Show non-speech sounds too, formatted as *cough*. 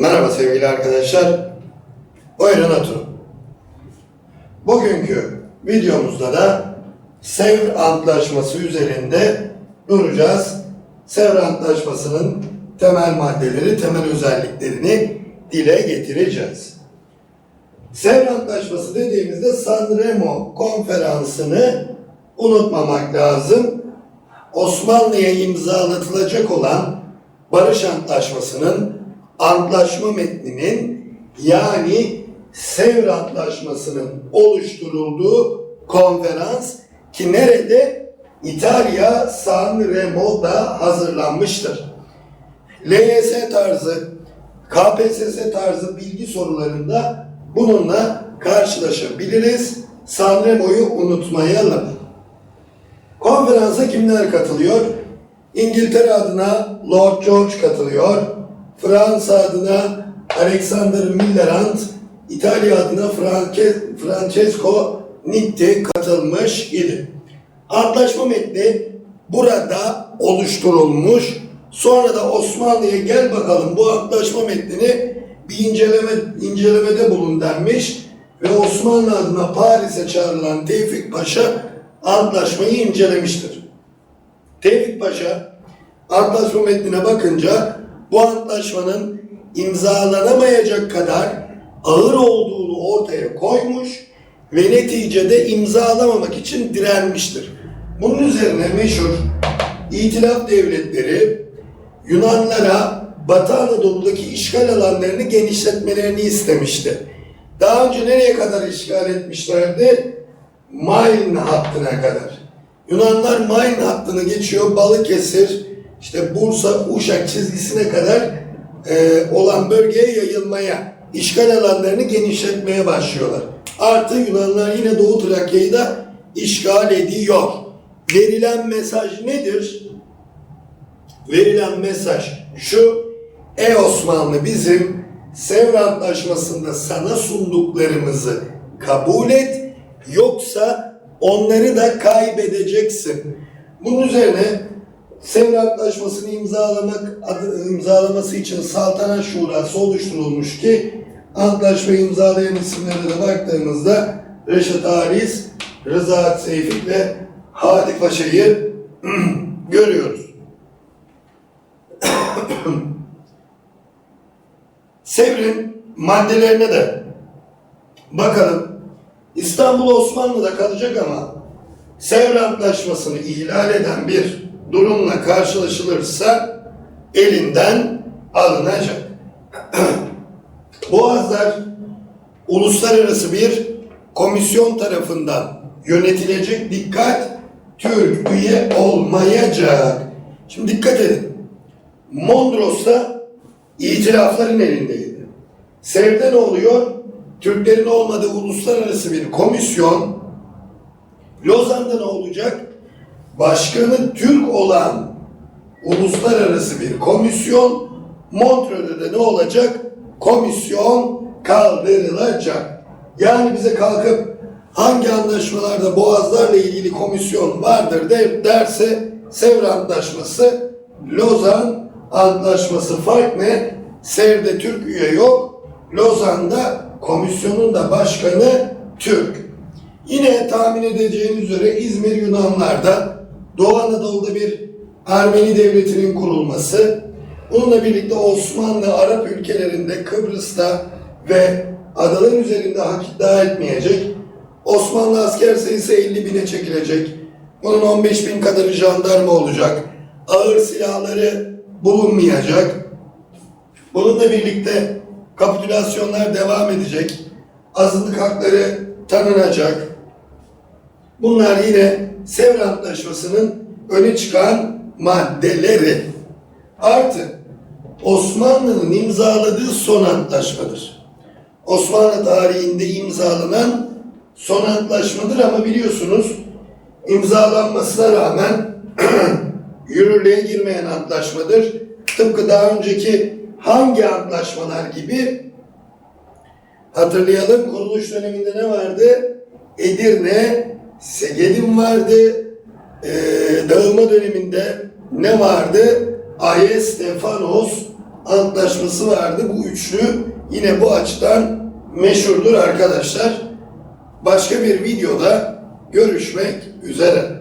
Merhaba sevgili arkadaşlar. Buyurun oturun. Bugünkü videomuzda da Sevr Antlaşması üzerinde duracağız. Sevr Antlaşması'nın temel maddeleri, temel özelliklerini dile getireceğiz. Sevr Antlaşması dediğimizde Sanremo konferansını unutmamak lazım. Osmanlı'ya imzalatılacak olan Barış Antlaşması'nın antlaşma metninin yani Sevr Antlaşması'nın oluşturulduğu konferans ki nerede? İtalya San Remo'da hazırlanmıştır. LYS tarzı, KPSS tarzı bilgi sorularında bununla karşılaşabiliriz. San Remo'yu unutmayalım. Konferansa kimler katılıyor? İngiltere adına Lord George katılıyor. Fransa adına Alexander Millerand, İtalya adına Franke- Francesco Nitti katılmış idi. Antlaşma metni burada oluşturulmuş. Sonra da Osmanlı'ya gel bakalım bu antlaşma metnini bir inceleme incelemede bulun denmiş ve Osmanlı adına Paris'e çağrılan Tevfik Paşa antlaşmayı incelemiştir. Tevfik Paşa antlaşma metnine bakınca bu antlaşmanın imzalanamayacak kadar ağır olduğunu ortaya koymuş ve neticede imzalamamak için direnmiştir. Bunun üzerine meşhur İtilaf devletleri Yunanlara Batı Anadolu'daki işgal alanlarını genişletmelerini istemişti. Daha önce nereye kadar işgal etmişlerdi? Main hattına kadar. Yunanlar Main hattını geçiyor, Balıkesir, işte Bursa, Uşak çizgisine kadar e, olan bölgeye yayılmaya, işgal alanlarını genişletmeye başlıyorlar. Artı Yunanlar yine Doğu Trakya'yı da işgal ediyor. Verilen mesaj nedir? Verilen mesaj şu, ey Osmanlı bizim Sevr Antlaşması'nda sana sunduklarımızı kabul et, yoksa onları da kaybedeceksin. Bunun üzerine Sevr Antlaşması'nı imzalamak, adı, imzalaması için Saltanat Şurası oluşturulmuş ki antlaşmayı imzalayan isimlere de baktığımızda Reşat Halis, Rıza Seyfik ve Hadi Paşa'yı *clears throat* görüyoruz. *clears throat* Sevr'in maddelerine de bakalım. İstanbul Osmanlı'da kalacak ama Sevr Antlaşması'nı ihlal eden bir durumla karşılaşılırsa elinden alınacak. *clears throat* Boğazlar uluslararası bir komisyon tarafından yönetilecek dikkat Türk üye olmayacak. Şimdi dikkat edin. Mondros'ta itilafların elindeydi. Sevde ne oluyor? Türklerin olmadığı uluslararası bir komisyon Lozan'da ne olacak? Başkanı Türk olan uluslararası bir komisyon Montreux'de de ne olacak? Komisyon kaldırılacak. Yani bize kalkıp hangi anlaşmalarda boğazlarla ilgili komisyon vardır der, derse Sevr Antlaşması, Lozan Antlaşması fark ne? Sevr'de Türk üye yok. Lozan'da komisyonun da başkanı Türk. Yine tahmin edeceğiniz üzere İzmir Yunanlar'da Doğu Anadolu'da bir Ermeni devletinin kurulması, bununla birlikte Osmanlı Arap ülkelerinde Kıbrıs'ta ve adalar üzerinde hak iddia etmeyecek, Osmanlı asker sayısı 50 bine çekilecek, bunun 15 bin kadarı jandarma olacak, ağır silahları bulunmayacak, bununla birlikte kapitülasyonlar devam edecek, azınlık hakları tanınacak, Bunlar yine Sevr Antlaşması'nın öne çıkan maddeleri. Artı Osmanlı'nın imzaladığı son antlaşmadır. Osmanlı tarihinde imzalanan son antlaşmadır ama biliyorsunuz imzalanmasına rağmen *clears throat* yürürlüğe girmeyen antlaşmadır. Tıpkı daha önceki hangi antlaşmalar gibi hatırlayalım kuruluş döneminde ne vardı? Edirne, Segedin vardı. Ee, dağılma döneminde ne vardı? Ayes, Stefanos, antlaşması vardı. Bu üçlü yine bu açıdan meşhurdur arkadaşlar. Başka bir videoda görüşmek üzere.